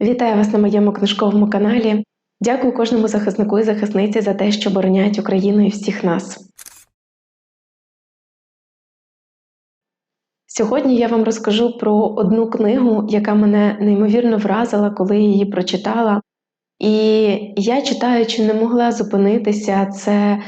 Вітаю вас на моєму книжковому каналі. Дякую кожному захиснику і захисниці за те, що обороняють Україну і всіх нас. Сьогодні я вам розкажу про одну книгу, яка мене неймовірно вразила, коли її прочитала. І я, читаючи, не могла зупинитися. Це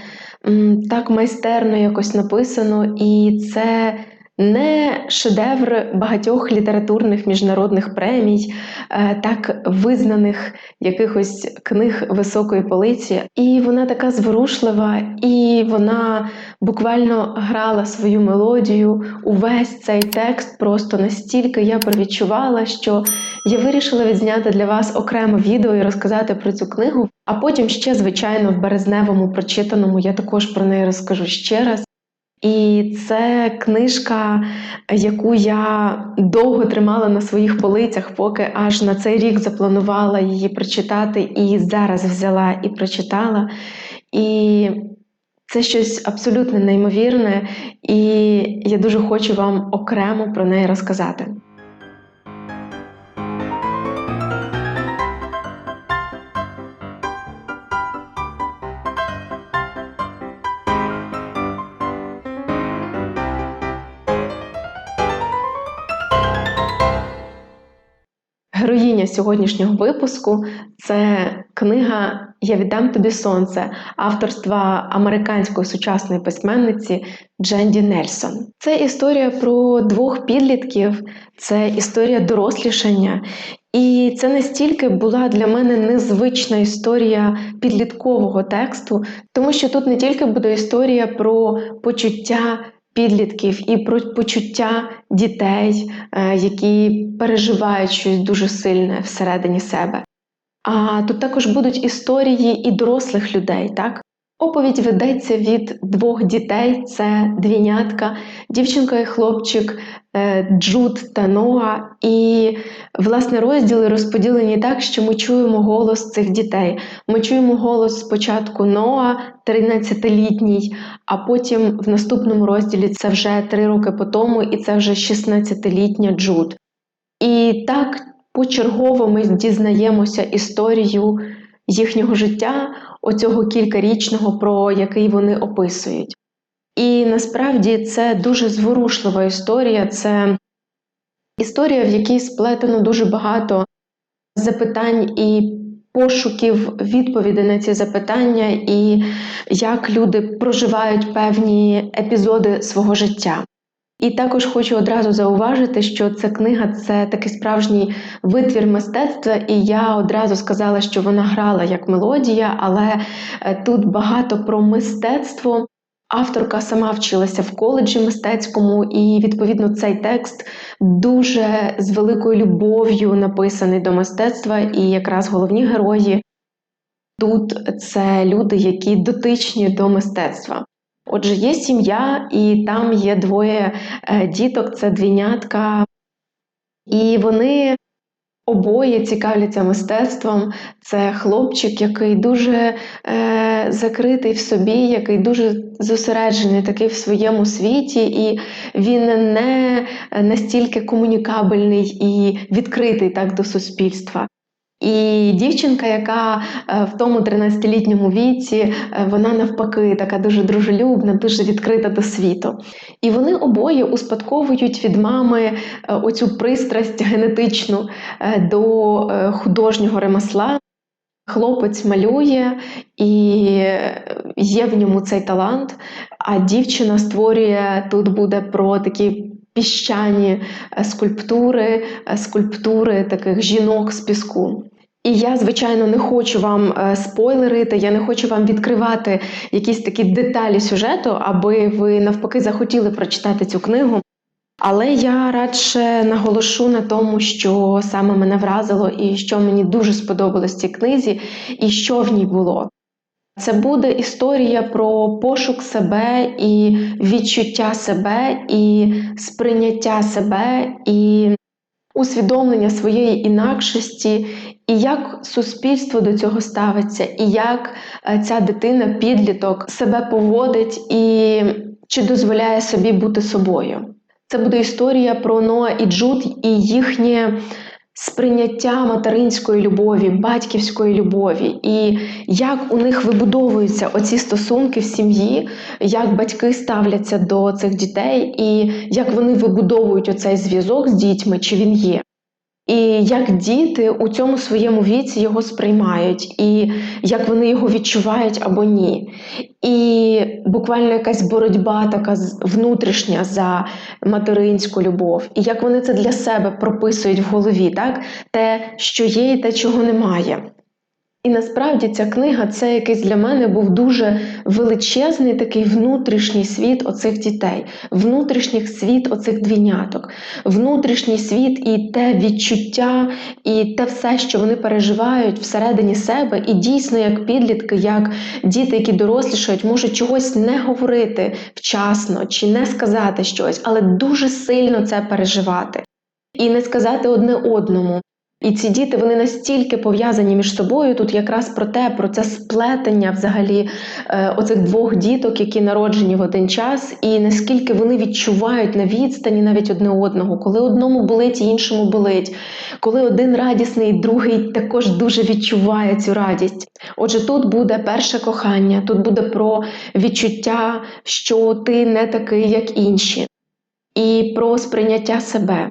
так майстерно якось написано, і це не шедевр багатьох літературних міжнародних премій, е, так визнаних якихось книг високої полиці. І вона така зворушлива, і вона буквально грала свою мелодію. Увесь цей текст просто настільки я провідчувала, що я вирішила відзняти для вас окреме відео і розказати про цю книгу. А потім ще, звичайно, в березневому прочитаному я також про неї розкажу ще раз. І це книжка, яку я довго тримала на своїх полицях, поки аж на цей рік запланувала її прочитати, і зараз взяла і прочитала. І це щось абсолютно неймовірне, і я дуже хочу вам окремо про неї розказати. Сьогоднішнього випуску це книга Я віддам тобі сонце авторства американської сучасної письменниці Дженді Нельсон. Це історія про двох підлітків, це історія дорослішання. І це настільки була для мене незвична історія підліткового тексту, тому що тут не тільки буде історія про почуття підлітків і про почуття дітей, е, які переживають щось дуже сильне всередині себе. А тут також будуть історії і дорослих людей, так? Оповідь ведеться від двох дітей: це двійнятка, дівчинка і хлопчик, е, Джуд та Ноа. І, власне, розділи розподілені так, що ми чуємо голос цих дітей. Ми чуємо голос спочатку Ноа, 13-літній, а потім в наступному розділі це вже три роки по тому, і це вже 16-літня Джуд. І так почергово ми дізнаємося історію їхнього життя, оцього кількарічного, про який вони описують. І насправді це дуже зворушлива історія, це історія, в якій сплетено дуже багато запитань і пошуків відповідей на ці запитання, і як люди проживають певні епізоди свого життя. І також хочу одразу зауважити, що ця книга це такий справжній витвір мистецтва, і я одразу сказала, що вона грала як мелодія, але е, тут багато про мистецтво. Авторка сама вчилася в коледжі мистецькому, і відповідно цей текст дуже з великою любов'ю написаний до мистецтва, і якраз головні герої тут це люди, які дотичні до мистецтва. Отже, є сім'я, і там є двоє е, діток, це двійнятка, і вони обоє цікавляться мистецтвом. Це хлопчик, який дуже е, закритий в собі, який дуже зосереджений такий в своєму світі, і він не настільки комунікабельний і відкритий так до суспільства. І дівчинка, яка е, в тому 13-літньому віці, е, вона навпаки така дуже дружелюбна, дуже відкрита до світу. І вони обоє успадковують від мами е, оцю пристрасть генетичну до художнього ремесла. Хлопець малює і є в ньому цей талант, а дівчина створює тут буде про такі піщані скульптури, скульптури таких жінок з піску. І я, звичайно, не хочу вам е, спойлерити, я не хочу вам відкривати якісь такі деталі сюжету, аби ви навпаки захотіли прочитати цю книгу. Але я радше наголошу на тому, що саме мене вразило, і що мені дуже сподобалось в цій книзі, і що в ній було. Це буде історія про пошук себе і відчуття себе, і сприйняття себе, і усвідомлення своєї інакшості, і як суспільство до цього ставиться, і як е, ця дитина, підліток себе поводить і чи дозволяє собі бути собою. Це буде історія про Ноа і Джуд і їхнє сприйняття материнської любові, батьківської любові, і як у них вибудовуються оці стосунки в сім'ї, як батьки ставляться до цих дітей, і як вони вибудовують оцей зв'язок з дітьми, чи він є. І як діти у цьому своєму віці його сприймають, і як вони його відчувають або ні. І буквально якась боротьба така внутрішня за материнську любов, і як вони це для себе прописують в голові, так? те, що є, і те, чого немає. І насправді ця книга це якийсь для мене був дуже величезний такий внутрішній світ оцих дітей, внутрішній світ оцих двійняток, внутрішній світ і те відчуття, і те все, що вони переживають всередині себе, і дійсно, як підлітки, як діти, які дорослішають, можуть чогось не говорити вчасно чи не сказати щось, але дуже сильно це переживати. І не сказати одне одному, і ці діти вони настільки пов'язані між собою. Тут якраз про те, про це сплетення взагалі е, оцих двох діток, які народжені в один час, і наскільки вони відчувають на відстані навіть одне одного, коли одному болить, іншому болить, коли один радісний, другий також дуже відчуває цю радість. Отже, тут буде перше кохання, тут буде про відчуття, що ти не такий, як інші, і про сприйняття себе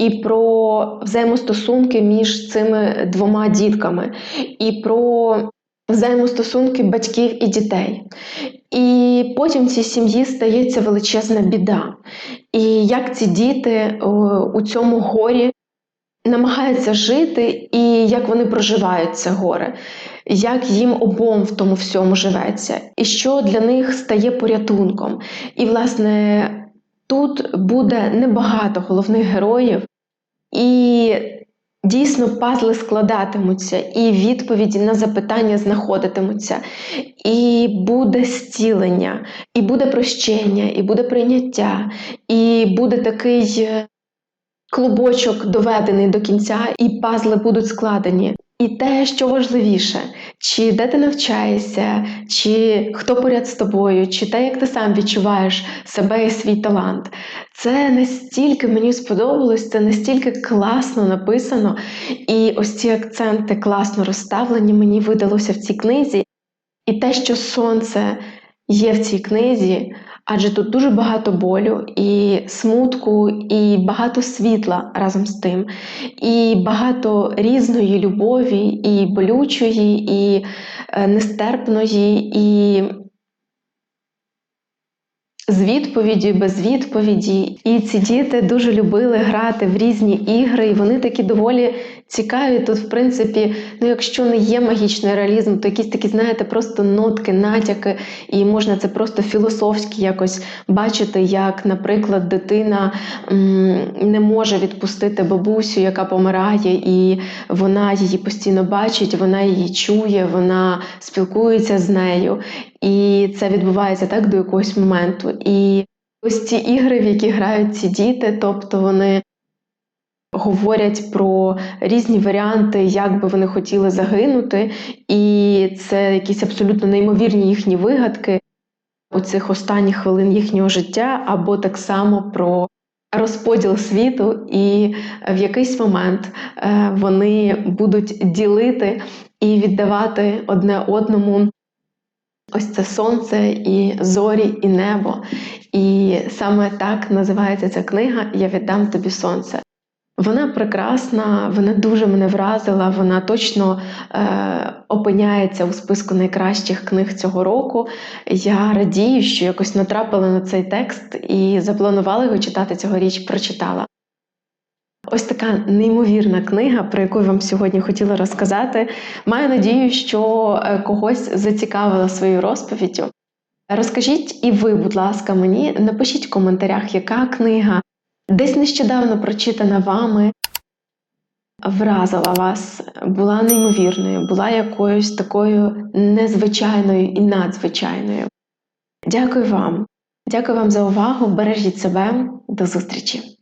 і про взаємостосунки між цими двома дітками, і про взаємостосунки батьків і дітей. І потім в цій сім'ї стається величезна біда. І як ці діти у цьому горі намагаються жити, і як вони проживають це горе, як їм обом в тому всьому живеться, і що для них стає порятунком. І, власне, тут буде небагато головних героїв, і дійсно пазли складатимуться, і відповіді на запитання знаходитимуться, і буде зцілення, і буде прощення, і буде прийняття, і буде такий е, клубочок доведений до кінця, і пазли будуть складені. І те, що важливіше, чи де ти навчаєшся, чи хто поряд з тобою, чи те, як ти сам відчуваєш себе і свій талант. Це настільки мені сподобалось, це настільки класно написано, і ось ці акценти класно розставлені, мені видалося в цій книзі. І те, що сонце є в цій книзі, адже тут дуже багато болю, і смутку, і багато світла разом з тим, і багато різної любові, і болючої, і е, нестерпної, і з відповіді, без відповіді. І ці діти дуже любили грати в різні ігри, і вони такі доволі цікаві. Тут, в принципі, ну якщо не є магічний реалізм, то якісь такі, знаєте, просто нотки, натяки, і можна це просто філософськи якось бачити, як, наприклад, дитина не може відпустити бабусю, яка помирає, і вона її постійно бачить, вона її чує, вона спілкується з нею. І це відбувається так до якогось моменту. І ось ці ігри, в які грають ці діти, тобто вони говорять про різні варіанти, як би вони хотіли загинути, і це якісь абсолютно неймовірні їхні вигадки у цих останніх хвилин їхнього життя, або так само про розподіл світу, і в якийсь момент е, вони будуть ділити і віддавати одне одному. Ось це сонце, і зорі, і небо. І саме так називається ця книга Я віддам тобі сонце. Вона прекрасна, вона дуже мене вразила, вона точно е, опиняється у списку найкращих книг цього року. Я радію, що якось натрапила на цей текст і запланувала його читати цьогоріч, прочитала. Ось така неймовірна книга, про яку я вам сьогодні хотіла розказати. Маю надію, що е, когось зацікавила своєю розповіддю. Розкажіть і ви, будь ласка, мені напишіть в коментарях, яка книга десь нещодавно прочитана вами, вразила вас, була неймовірною, була якоюсь такою незвичайною і надзвичайною. Дякую вам. Дякую вам за увагу. Бережіть себе. До зустрічі!